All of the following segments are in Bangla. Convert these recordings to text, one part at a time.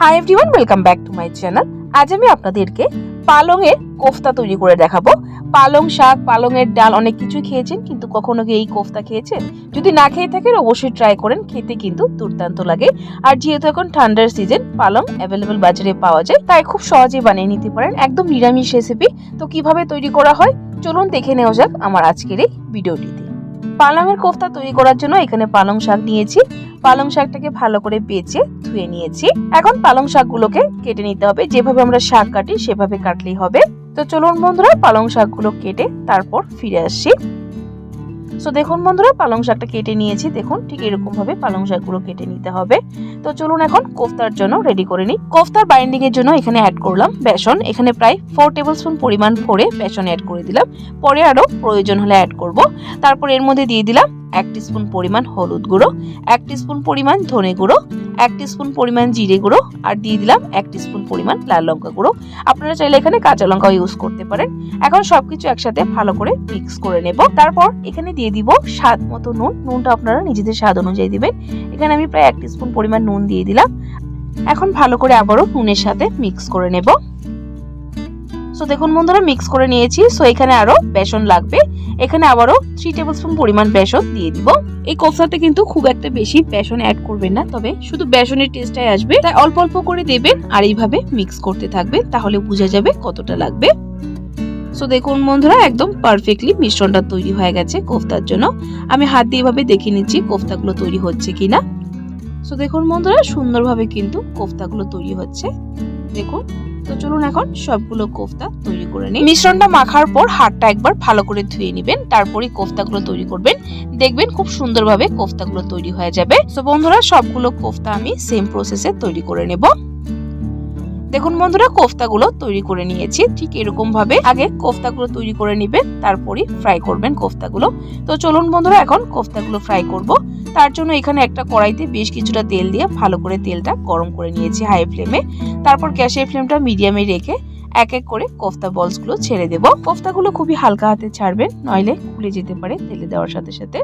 Hi everyone welcome back to my channel আজ আমি আপনাদেরকে পালংয়ের কোফতা তৈরি করে দেখাবো। পালং শাক, পালংয়ের ডাল অনেক কিছু খেয়েছেন, কিন্তু কখনো কি এই কোফতা খেয়েছেন? যদি না খেয়ে থাকেন, অবশ্যই ট্রাই করেন, খেতে কিন্তু দুর্দান্ত লাগে। আর যেহেতু এখন ঠান্ডার সিজন পালং অ্যাভেলেবেল বাজারে পাওয়া যায়, তাই খুব সহজেই বানিয়ে নিতে পারেন। একদম নিরামিষ রেসিপি তো কীভাবে তৈরি করা হয়? চলুন দেখে নেওয়া যাক আমার আজকের এই ভিডিওটিতে পালংয়ের কোফতা তৈরি করার জন্য এখানে পালং শাক নিয়েছি। পালং শাকটাকে ভালো করে বেছে ধুয়ে নিয়েছি। এখন পালং শাকগুলোকে কেটে নিতে হবে। যেভাবে আমরা শাক কাটি, সেভাবে কাটলেই হবে। তো চলুন বন্ধুরা, পালং শাকগুলো কেটে তারপর ফিরে আসছি সো দেখুন বন্ধুরা, পালং শাকটা কেটে নিয়েছি। দেখুন, ঠিক এরকম ভাবে পালং শাকগুলো কেটে নিতে হবে। তো চলুন এখন কোফতার জন্য রেডি করে নিই। কোফতার বাইন্ডিং এর জন্য এখানে অ্যাড করলাম বেসন। এখানে প্রায় ফোর টেবিল স্পুন পরিমাণ ভরে বেসন অ্যাড করে দিলাম। পরে আরও প্রয়োজন হলে অ্যাড করব। তারপর এর মধ্যে দিয়ে দিলাম এক স্পুন পরিমাণ হলুদ গুঁড়ো, এক স্পুন পরিমাণ ধনে গুঁড়ো, এক স্পুন পরিমাণ জিরে গুঁড়ো আর দিয়ে দিলাম এক স্পুন পরিমাণ লাল লঙ্কা গুঁড়ো। আপনারা চাইলে এখানে কাঁচা লঙ্কাও ইউজ করতে পারেন। এখন সবকিছু একসাথে ভালো করে মিক্স করে নেব। তারপর এখানে দিয়ে দিব স্বাদ মতো নুন। নুনটা আপনারা নিজেদের স্বাদ অনুযায়ী দিবেন। এখানে আমি প্রায় এক স্পুন পরিমাণ নুন দিয়ে দিলাম। এখন ভালো করে আবারও নুনের সাথে মিক্স করে নেব। সো দেখুন বন্ধুরা মিক্স করে নিয়েছি। সো এখানে আরও বেসন লাগবে। এখানে আবারও থ্রি টেবিল স্পুন পরিমাণ বেসন দিয়ে দিব। এই কোফতাতে কিন্তু খুব একটা বেশি বেসন অ্যাড করবেন না, তবে শুধু বেসনের টেস্টটাই আসবে। তাই অল্প অল্প করে দেবেন আর এইভাবে মিক্স করতে থাকবে তাহলে বোঝা যাবে কতটা লাগবে। সো দেখুন বন্ধুরা, একদম পারফেক্টলি মিশ্রণটা তৈরি হয়ে গেছে কোফতার জন্য। আমি হাত দিয়ে এভাবে দেখে নিচ্ছি কোফতাগুলো তৈরি হচ্ছে কিনা। সো দেখুন বন্ধুরা, সুন্দরভাবে কিন্তু কোফতাগুলো তৈরি হচ্ছে। দেখুন। তো চলুন এখন সবগুলো কোফতা তৈরি করে নিই। মিশ্রণটা মাখার পর হাতটা একবার ভালো করে ধুয়ে নেবেন তারপরে কোফতাগুলো তৈরি করবেন। দেখবেন খুব সুন্দরভাবে কোফতাগুলো তৈরি হয়ে যাবে। তো বন্ধুরা, সবগুলো কোফতা আমি সেম প্রসেসে তৈরি করে নেব। দেখুন বন্ধুরা, কোফতাগুলো তৈরি করে নিয়েছি। ঠিক এরকম ভাবে আগে কোফতাগুলো তৈরি করে নেবেন তারপরে ফ্রাই করবেন কোফতাগুলো। তো চলুন বন্ধুরা, এখন কোফতাগুলো ফ্রাই করব। তার জন্য এখানে একটা কড়াইতে বেশ কিছুটা তেল দিয়ে ভালো করে তেলটা গরম করে নিয়েছি হাই ফ্লেমে তারপর গ্যাসের ফ্লেমটা মিডিয়ামে রেখে এক এক করে কোফতা বলসগুলো ছেড়ে দেব। কোফতাগুলো খুবই হালকা হাতে ছাড়বেন, নইলে খুলে যেতে পারে তেলে দেওয়ার সাথে সাথে।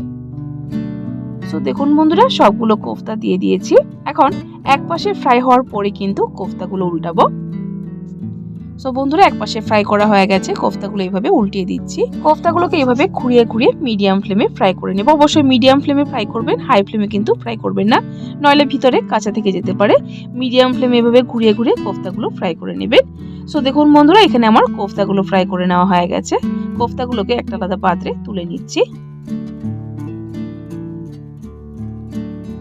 সো দেখুন বন্ধুরা, সবগুলো কোফতা দিয়ে দিয়েছি। এখন এক পাশে ফ্রাই হওয়ার পরে কিন্তু কোফতাগুলো উল্টাবো। সো বন্ধুরা, এক পাশে ফ্রাই করা হয়ে গেছে। কোফতাগুলো এইভাবে উল্টিয়ে দিচ্ছি। কোফতাগুলোকে এইভাবে ঘুরিয়ে ঘুরিয়ে মিডিয়াম ফ্লেমে ফ্রাই করে নেব। অবশ্যই মিডিয়াম ফ্লেমে ফ্রাই করবেন হাই ফ্লেমে কিন্তু ফ্রাই করবেন না। নইলে ভিতরে কাঁচা থেকে যেতে পারে। মিডিয়াম ফ্লেমে এভাবে ঘুরিয়ে ঘুরিয়ে কোফতাগুলো ফ্রাই করে নেবেন। সো দেখুন বন্ধুরা, এখানে আমার কোফতাগুলো ফ্রাই করে নেওয়া হয়ে গেছে। কোফতাগুলোকে একটা আলাদা পাত্রে তুলে নিচ্ছি।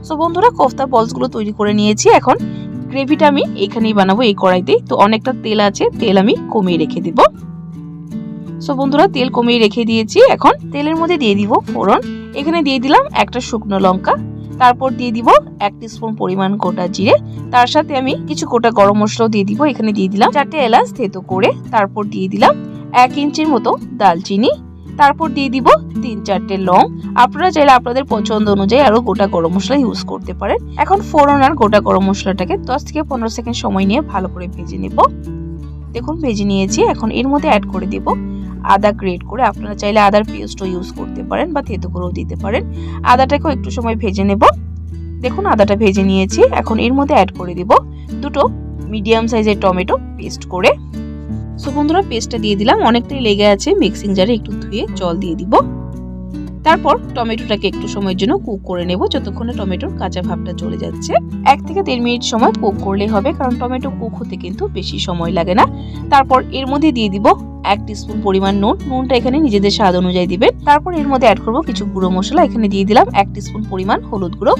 সো বন্ধুরা, কোফতা বলসগুলো তৈরি করে নিয়েছি। এখন গ্রেভিটা আমি এখানেই বানাবো, এই কড়াইতেই। তো অনেকটা তেল আছে, তেল আমি কমিয়ে রেখে দিব। সো বন্ধুরা, তেল কমিয়ে রেখে দিয়েছি। এখন তেলের মধ্যে দিয়ে দিব ফোড়ন। এখানে দিয়ে দিলাম একটা শুকনো লঙ্কা। তারপর দিয়ে দিব এক স্পুন পরিমাণ গোটা জিরে। তার সাথে আমি কিছু গোটা গরম মশলাও দিয়ে দিব। এখানে দিয়ে দিলাম চারটে এলাচ থেতো করে। তারপর দিয়ে দিলাম এক ইঞ্চির মতো দালচিনি। তারপর দিয়ে দিব তিন চারটে লং। আপনারা চাইলে আপনাদের পছন্দ অনুযায়ী আরও গোটা গরম মশলা ইউজ করতে পারেন। এখন ফোড়ন আর গোটা গরম মশলাটাকে দশ থেকে পনেরো সেকেন্ড সময় নিয়ে ভালো করে ভেজে নেব। দেখুন, ভেজে নিয়েছি। এখন এর মধ্যে অ্যাড করে দিব আদা গ্রেট করে। আপনারা চাইলে আদার পেস্টও ইউজ করতে পারেন বা থেতো করেও দিতে পারেন। আদাটাকেও একটু সময় ভেজে নেব। দেখুন, আদাটা ভেজে নিয়েছি। এখন এর মধ্যে অ্যাড করে দিব দুটো মিডিয়াম সাইজের টমেটো পেস্ট করে। সো বন্ধুরা পেস্টটা দিয়ে দিলাম। অনেকটাই লেগে আছে। মিক্সিং জারে একটু ধুয়ে জল দিয়ে দিব। তারপর টমেটোটাকে একটু সময়ের জন্য কুক করে নেব, যতক্ষণে টমেটোর কাঁচা ভাবটা চলে যাচ্ছে। এক থেকে দেড় মিনিট সময় কুক করলেই হবে, কারণ টমেটো কুক হতে কিন্তু বেশি সময় লাগে না। তারপর এর মধ্যে দিয়ে দিব এক স্পুন পরিমাণ নুন। নুনটা এখানে নিজেদের স্বাদ অনুযায়ী দিবেন। তারপর এর মধ্যে অ্যাড করব কিছু গুঁড়ো মশলা। এখানে দিয়ে দিলাম এক স্পুন পরিমাণ হলুদ গুঁড়ো,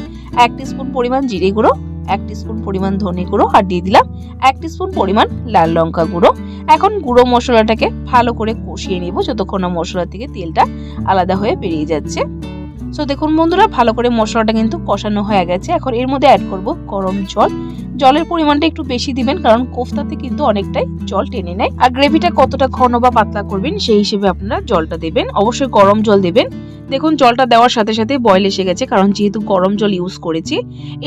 এক স্পুন পরিমাণ জিরে গুঁড়ো এক স্পুন পরিমাণ ধনে গুঁড়ো আর দিয়ে দিলাম এক স্পুন পরিমাণ লাল লঙ্কা গুঁড়ো। এখন গুঁড়ো মশলাটাকে ভালো করে কষিয়ে নেব যতক্ষণ না মশলা থেকে তেলটা আলাদা হয়ে বেরিয়ে যাচ্ছে। সো দেখুন বন্ধুরা, ভালো করে মশলাটা কিন্তু কষানো হয়ে গেছে। এখন এর মধ্যে অ্যাড করব গরম জল। জলের পরিমাণটা একটু বেশি দিবেন, কারণ কোফতাতে কিন্তু অনেকটাই জল টেনে নেয়। আর গ্রেভিটা কতটা ঘন বা পাতলা করবেন, সেই হিসেবে আপনারা জলটা দেবেন। অবশ্যই গরম জল দেবেন। দেখুন, জলটা দেওয়ার সাথে সাথে বয়েল এসে গেছে, কারণ যেহেতু গরম জল ইউজ করেছি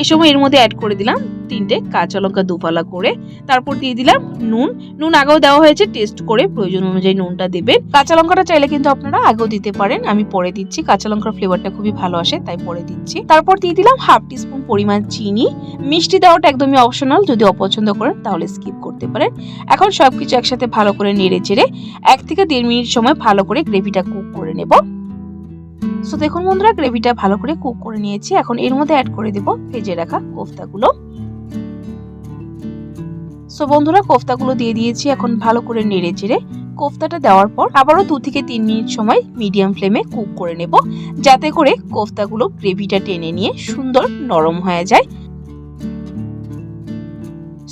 এই সময় এর মধ্যে অ্যাড করে দিলাম তিনটে কাঁচা লঙ্কা দুপালা করে। তারপর দিয়ে দিলাম নুন। নুন আগেও দেওয়া হয়েছে টেস্ট করে প্রয়োজন অনুযায়ী নুনটা দেবেন। কাঁচা লঙ্কাটা চাইলে কিন্তু আপনারা আগেও দিতে পারেন। আমি পরে দিচ্ছি, কাঁচা লঙ্কার ফ্লেভারটা খুবই ভালো আসে, তাই পরে দিচ্ছি। তারপর দিয়ে দিলাম হাফ টিস্পুন পরিমাণ চিনি। মিষ্টি দেওয়াটা একদমই অপশনাল যদি অপছন্দ করেন, তাহলে স্কিপ করতে পারেন। এখন সবকিছু একসাথে ভালো করে নেড়ে চেড়ে এক থেকে দেড় মিনিট সময় ভালো করে গ্রেভিটা কুক করে নেব। সো দেখুন বন্ধুরা, গ্রেভিটা ভালো করে কুক করে নিয়েছি। এখন এর মধ্যে অ্যাড করে দেব ভেজে রাখা কোফতাগুলো। সো বন্ধুরা, কোফতাগুলো দিয়ে দিয়েছি এখন ভালো করে নেড়ে চেড়ে। কোফতাটা দেওয়ার পর আবারও দু থেকে তিন মিনিট সময় মিডিয়াম ফ্লেমে কুক করে নেব। যাতে করে কোফতাগুলো গ্রেভিটা টেনে নিয়ে সুন্দর নরম হয়ে যায়।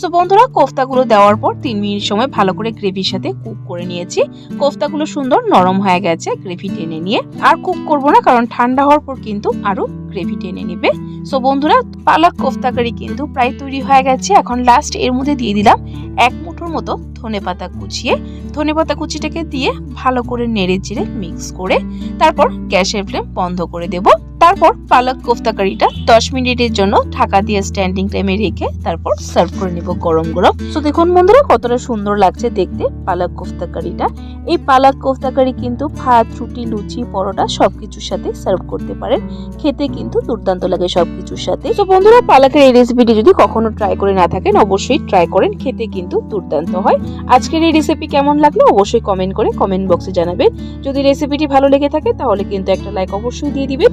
সো বন্ধুরা, কোফতাগুলো দেওয়ার পর তিন মিনিট সময় ভালো করে গ্রেভির সাথে কুক করে নিয়েছি। কোফতাগুলো সুন্দর নরম হয়ে গেছে গ্রেভি টেনে নিয়ে। আর কুক করব না, কারণ ঠান্ডা হওয়ার পর কিন্তু আরও গ্রেভি টেনে নেবে। সো বন্ধুরা, পালক কোফতা কারি কিন্তু প্রায় তৈরি হয়ে গেছে। এখন লাস্ট এর মধ্যে দিয়ে দিলাম এক মুঠোর মতো ধনে পাতা কুচিয়ে। ধনে পাতা কুচিটাকে দিয়ে ভালো করে নেড়ে চেড়ে মিক্স করে তারপর গ্যাসের ফ্লেম বন্ধ করে দেব। তারপর পালক কোফতা কারিটা দশ মিনিটের জন্য ঢাকা দিয়ে স্ট্যান্ডিং টাইমে রেখে তারপর সার্ভ করে নিব গরম গরম। তো দেখুন বন্ধুরা, কতটা সুন্দর লাগছে দেখতে পালক কোফতা কারিটা এই পালক কোফতা কারি কিন্তু ভাত, রুটি, লুচি, পরোটা সবকিছুর সাথে সার্ভ করতে পারেন। খেতে কিন্তু দুর্দান্ত লাগে সবকিছুর সাথে। তো বন্ধুরা, পালকের এই রেসিপিটি যদি কখনো ট্রাই করে না থাকেন, অবশ্যই ট্রাই করেন, খেতে কিন্তু দুর্দান্ত হয়। আজকের এই রেসিপি কেমন লাগল অবশ্যই কমেন্ট করে কমেন্ট বক্সে জানাবেন। যদি রেসিপিটি ভালো লেগে থাকে, তাহলে কিন্তু একটা লাইক অবশ্যই দিয়ে দিবেন।